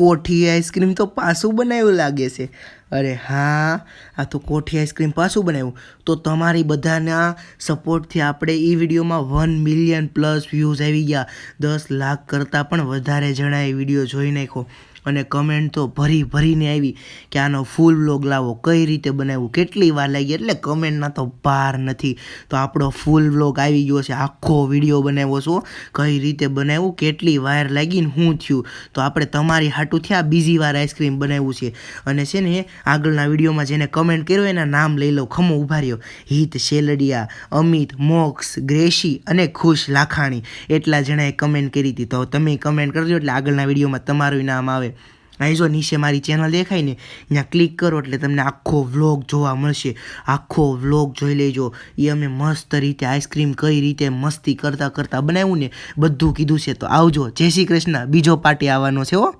કોઠી ice cream તો પાસું બનાવ્યું લાગે છે. અરે હા, આ તો કોઠી આઈસ્ક્રીમ પાછું બનાવ્યું. તો તમારી બધાના સપોર્ટથી આપણે એ વિડીયોમાં વન મિલિયન પ્લસ વ્યૂઝ આવી ગયા. દસ લાખ કરતાં પણ વધારે જણાએ વીડિયો જોઈ નાખ્યો. અને કમેન્ટ તો ભરી ભરીને આવી કે આનો ફૂલ વ્લોગ લાવો. કઈ રીતે બનાવ્યું? કેટલી વાર લાગી? એટલે કમેન્ટના તો પાર નથી. તો આપણો ફૂલ વ્લોગ આવી ગયો છે. આખો વીડિયો બનાવ્યો છો કઈ રીતે બનાવ્યું? કેટલી વાર લાગીને હું થયું? તો આપણે તમારી હાટુથી આ બીજી વાર આઈસ્ક્રીમ બનાવ્યું છે. અને છે ને આગળના વિડીયોમાં જેને કમેન્ટ કર્યો, એના નામ લઈ લો, ખમો ઊભા રહ્યો હિત, શેલડિયા, અમિત, મોક્ષ, ગ્રેશી અને ખુશ લાખાણી. એટલા જણાએ કમેન્ટ કરી હતી. તો તમે કમેન્ટ કરજો એટલે આગળના વિડીયોમાં તમારું નામ આવે. અહીં જો નીચે મારી ચેનલ દેખાય ને, ત્યાં ક્લિક કરો એટલે તમને આખો વ્લોગ જોવા મળશે. આખો વ્લોગ જોઈ લેજો. એ અમે મસ્ત રીતે આઈસ્ક્રીમ કઈ રીતે મસ્તી કરતાં કરતાં બનાવ્યું ને, બધું કીધું છે. તો આવજો. જય શ્રી કૃષ્ણ. બીજો પાર્ટી આવવાનો છે હો.